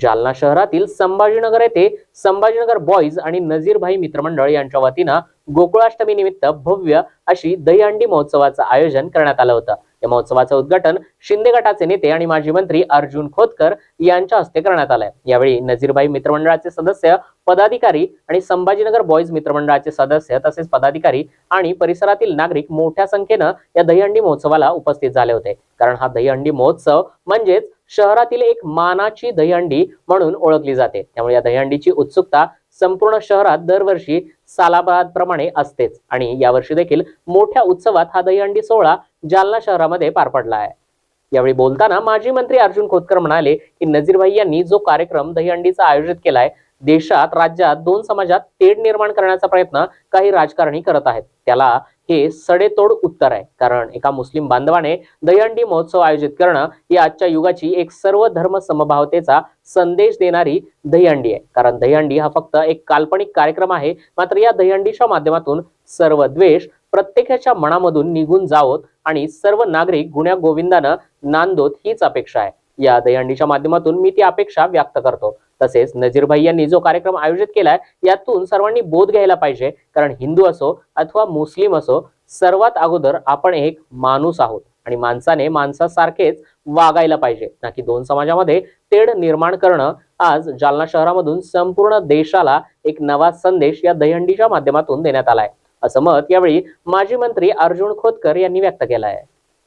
जालना शहरातील संभाजीनगर येथे संभाजीनगर बॉईज आणि नजीरभाई मित्रमंडळ यांच्या वतीनं गोकुळाष्टमी निमित्त भव्य अशी दहीहंडी महोत्सवाचं आयोजन करण्यात आलं होतं. या महोत्सवाचं उद्घाटन शिंदे गटाचे नेते आणि माजी मंत्री अर्जुन खोतकर यांच्या हस्ते करण्यात आलंय. यावेळी नजीरभाई मित्रमंडळाचे सदस्य पदाधिकारी आणि संभाजीनगर बॉईज मित्रमंडळाचे सदस्य तसेच पदाधिकारी आणि परिसरातील नागरिक मोठ्या संख्येनं या दहीहंडी महोत्सवाला उपस्थित झाले होते. कारण हा दहीहंडी महोत्सव म्हणजेच शहरातील एक मानाची दहीहंडी म्हणून ओळखली जाते. त्यामुळे या दहीहंडीची उत्सुकता संपूर्ण शहरात दरवर्षी सालाबादप्रमाणे असतेच. आणि यावर्षी देखील मोठ्या उत्सवात हा दहीहंडी सोहळा जालना शहरामध्ये पार पडला आहे. यावेळी बोलताना माजी मंत्री अर्जुन खोतकर म्हणाले की नजीरभाई यांनी जो कार्यक्रम दहीहंडीचा आयोजित केलाय देशात राज्यात दोन समाजात तेढ निर्माण करण्याचा प्रयत्न काही राजकारणी करत आहेत. त्याला हे सडेतोड उत्तर आहे. कारण एका मुस्लिम बांधवाने दहीहंडी महोत्सव आयोजित करणं ही आजच्या युगाची एक सर्व धर्म समभावतेचा संदेश देणारी दहीहंडी आहे. कारण दहीहंडी हा फक्त एक काल्पनिक कार्यक्रम आहे. मात्र या दहीहंडीच्या माध्यमातून सर्व द्वेष प्रत्येकाच्या मनामधून निघून जावोत आणि सर्व नागरिक गुण्या गोविंदानं नांदोत हीच अपेक्षा आहे. या दहीहंडीच्या माध्यमातून मी ती अपेक्षा व्यक्त करतो. तसेच नजीरभाई यांनी जो कार्यक्रम आयोजित केलाय यातून सर्वांनी बोध घ्यायला पाहिजे. कारण हिंदू असो अथवा मुस्लिम असो सर्वात अगोदर आपण एक माणूस आहोत. आणि माणसाने माणसासारखेच वागायला पाहिजे. ना की दोन समाजामध्ये तेढ निर्माण करणं आज जालना शहरामधून संपूर्ण देशाला एक नवा संदेश या दहीहंडीच्या माध्यमातून देण्यात आलाय. असं मत यावेळी माजी मंत्री अर्जुन खोतकर यांनी व्यक्त केलं आहे